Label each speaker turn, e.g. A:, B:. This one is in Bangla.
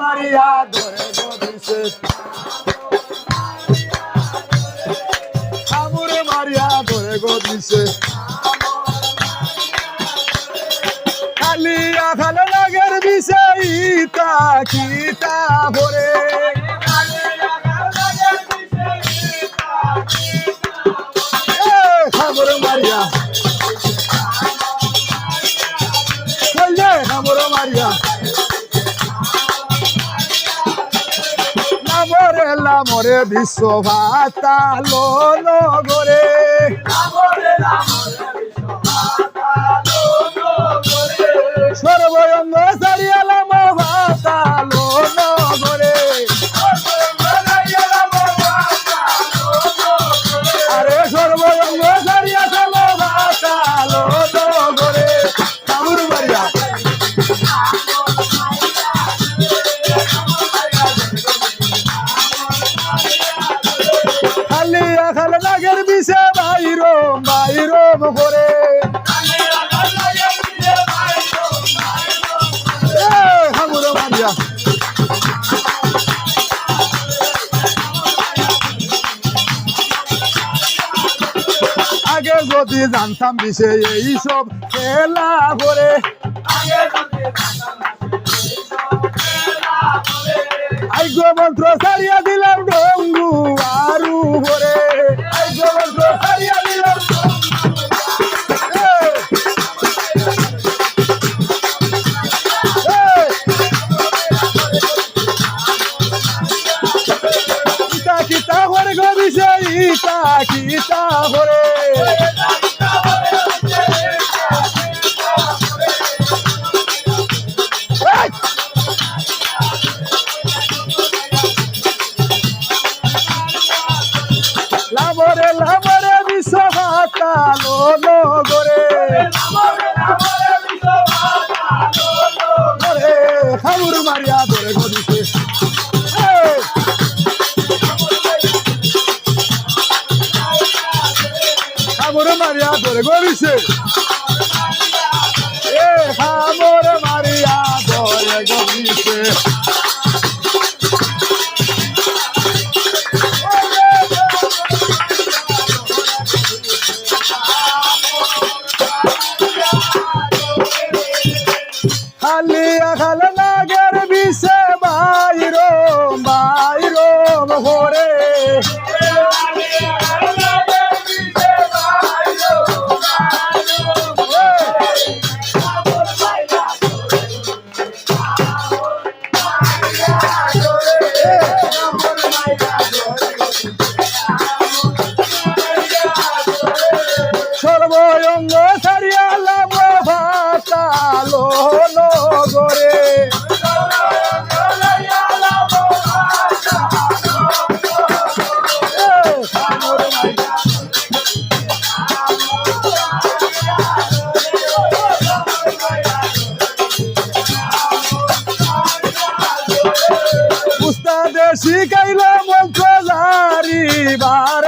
A: মারিয়া ধরে গদিছে আমরে মারিয়া ধরে গদিছে খালে লাগের বিষয় ইতা কিতা ভরে? লামরে বিশ্ব ভাতা লো গরে বাইরো করে আগে যদি জানতাম বিষে এইসব খেলা করে। আইগ কিতা করে এই! লাভরে লাভরে বিশ্বভাতা লো গরে গরে মারিয়া মারিয়া, ধরে গদিছে এ খাবুর মারিয়া, ধরে গদিছে খালি খাল লাগের বিষে বাইরো বাইরো ভরে। মুখ লারি বার